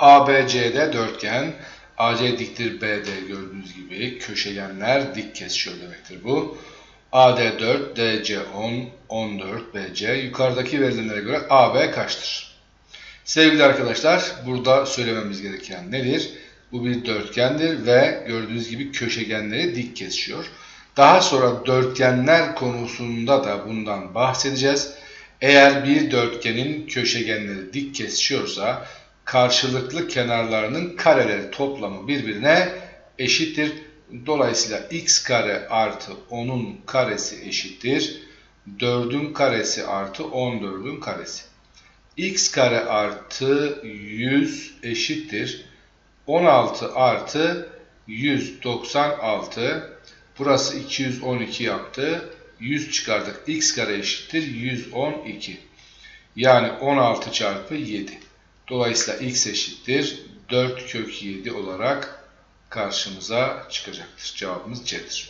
ABCD dörtgen. AC diktir BD gördüğünüz gibi köşegenler dik kesişiyor demektir bu. AD 4, DC 10, 14, BC. Yukarıdaki verilenlere göre AB kaçtır? Sevgili arkadaşlar, burada söylememiz gereken nedir? Bu bir dörtgendir ve gördüğünüz gibi köşegenleri dik kesişiyor. Daha sonra dörtgenler konusunda da bundan bahsedeceğiz. Eğer bir dörtgenin köşegenleri dik kesişiyorsa karşılıklı kenarlarının kareleri toplamı birbirine eşittir. Dolayısıyla x kare artı 10'un karesi eşittir. 4'ün karesi artı 14'ün karesi. x kare artı 100 eşittir. 16 artı 196. Burası 212 yaptı. 100 çıkardık. x kare eşittir 112. Yani 16 çarpı 7. Dolayısıyla x eşittir 4 kök 7 olarak karşımıza çıkacaktır. Cevabımız C'dir.